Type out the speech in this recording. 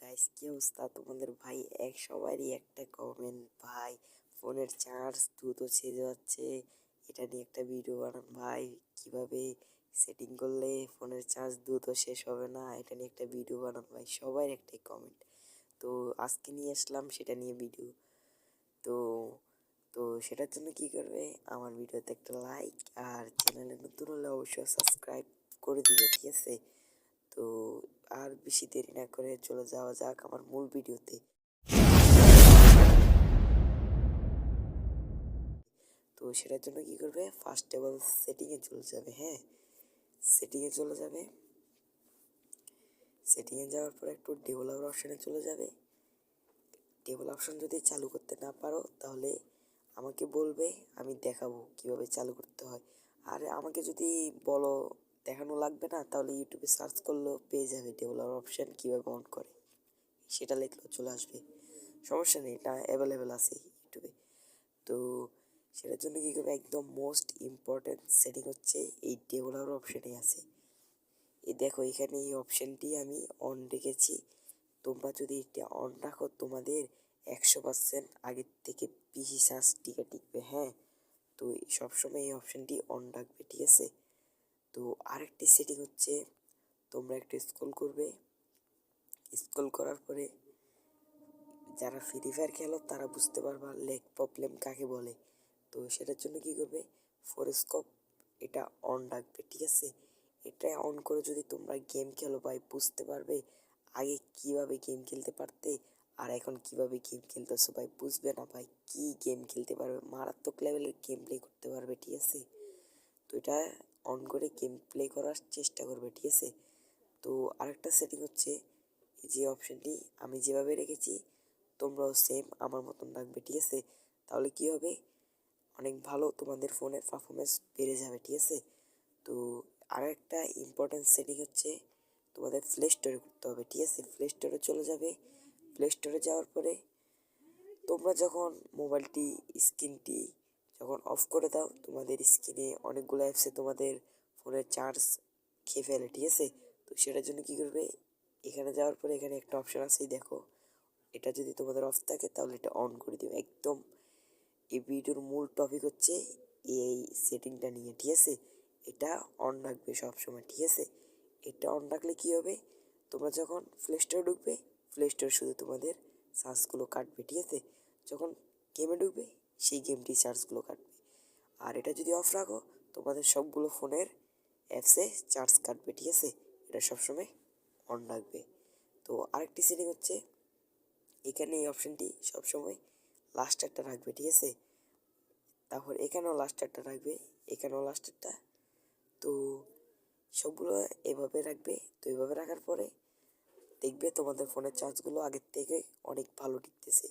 Guys কি অবস্থা? তোমাদের ভাই এক, সবারই একটা কমেন্ট ভাই, ফোনের চার্জ দ্রুত ছেড়ে যাচ্ছে। এটা নিয়ে একটা ভিডিও বানান। ভাই, কীভাবে সেটিং করলে ফোনের চার্জ দ্রুত শেষ হবে না? এটা নিয়ে একটা ভিডিও বানান। ভাই সবার একটাই কমেন্ট তো আজকে নিয়ে আসলাম, সেটা নিয়ে ভিডিও তো তো সেটার জন্য কি করবে? আমার ভিডিওতে একটা লাইক আর চ্যানেলে নতুন হলে অবশ্যই সাবস্ক্রাইব করে দিবে, ঠিক আছে? তো আর বেশি দেরি না করে চলে যাওয়া যাক আমার মূল ভিডিওতে। তো সেটার জন্য কি করবে? ফার্স্ট অল সেটিংয়ে চলে যাবে হ্যাঁ? সেটিংয়ে চলে যাবে। সেটিংয়ে যাওয়ার পর একটু ডেভেলপার অপশানে চলে যাবে। ডেভেলপ অপশন যদি চালু করতে না পারো, তাহলে আমাকে বলবে, আমি দেখাবো কীভাবে চালু করতে হয়। আর আমাকে যদি বলো দেখানো লাগবে না, তাহলে ইউটিউবে সার্চ করলেও পেয়ে যাবে ডেভেলপার অপশান কীভাবে অন করে। সেটা লিখলেও চলে আসবে। সমস্যা নেই, এটা অ্যাভেলেবেল আছে ইউটিউবে তো সেটার জন্য কী করবে? একদম মোস্ট ইম্পর্ট্যান্ট সেটিং হচ্ছে এই ডেভেলপার অপশানে আছে। এই দেখো, এখানে এই অপশানটি আমি অন রেখেছি। তোমরা যদি এটা অন রাখো, তোমাদের একশো পার্সেন্ট আগের থেকে পিসি চার্জ টিকা টিকবে হ্যাঁ? তো সবসময় এই অপশানটি অন রাখবে, ঠিক আছে? তো আরেকটি সেটিং হচ্ছে, তোমরা একটু স্ক্রল করবে। স্ক্রল করার পরে যারা ফ্রি ফায়ার খেলো, তারা বুঝতে পারবা লেগ প্রবলেম কাকে বলে। তো সেটার জন্য কি করবে? ফোরস্কোপ এটা অন রাখবে, ঠিক আছে? এটা অন করে যদি তোমরা গেম খেলো ভাই, বুঝতে পারবে আগে কীভাবে গেম খেলতে পারতে আর এখন কীভাবে গেম খেলতেছো ভাই, বুঝবে না ভাই কি গেম খেলতে পারবে, মারাত্মক লেভেলের গেম প্লে করতে পারবে, ঠিক আছে? তো এটা অন করে গেম প্লে করার চেষ্টা করবে, ঠিক আছে? তো আরেকটা সেটিং হচ্ছে যে অপশানটি আমি যেভাবে রেখেছি, তোমরাও সেম আমার মতন রাখবে ঠিক আছে? তাহলে কি হবে? অনেক ভালো তোমাদের ফোনের পারফরমেন্স বেড়ে যাবে, ঠিক আছে? তো আর একটা ইম্পর্টেন্ট সেটিং হচ্ছে তোমাদের প্লে স্টোরে করতে হবে, ঠিক আছে? প্লে স্টোরে চলে যাবে। প্লে স্টোরে যাওয়ার পরে তোমরা যখন মোবাইলটি স্ক্রিনটি যখন অফ করে দাও। তোমাদের স্ক্রিনে অনেকগুলো অ্যাপসে তোমাদের ফোনের চার্জ খেয়ে ফেলে, ঠিক আছে? তো সেটার জন্য কী করবে? এখানে যাওয়ার পরে এখানে একটা অপশান আছে দেখো। এটা যদি তোমাদের অফ থাকে, তাহলে এটা অন করে দিও। একদম এই ভিডিওর মূল টপিক হচ্ছে এই সেটিংটা নিয়ে, ঠিক আছে? এটা অন রাখবে সবসময়, ঠিক আছে? এটা অন রাখলে কী হবে? তোমরা যখন প্লে স্টোরে ঢুকবে প্লে স্টোরে শুধু তোমাদের চার্জগুলো কাটবে, ঠিক আছে? যখন গেমে ঢুকবে সেই গেমটি চার্জগুলো কাটবে। আর এটা যদি অফ রাখো, তোমাদের সবগুলো ফোনের অ্যাপসে চার্জ কাটবে, ঠিক আছে? এটা সবসময় অন রাখবে। তো আরেকটি সেটিং হচ্ছে, এখানে এই অপশানটি সবসময় লাস্ট একটা রাখবে, ঠিক আছে? তারপর এখানেও লাস্ট একটা রাখবে, এখানেও লাস্ট একটা। তো সবগুলো এভাবে রাখবে। তো এভাবে রাখার পরে দেখবে তোমাদের ফোনের চার্জগুলো আগের থেকে অনেক ভালো টিকতেছে।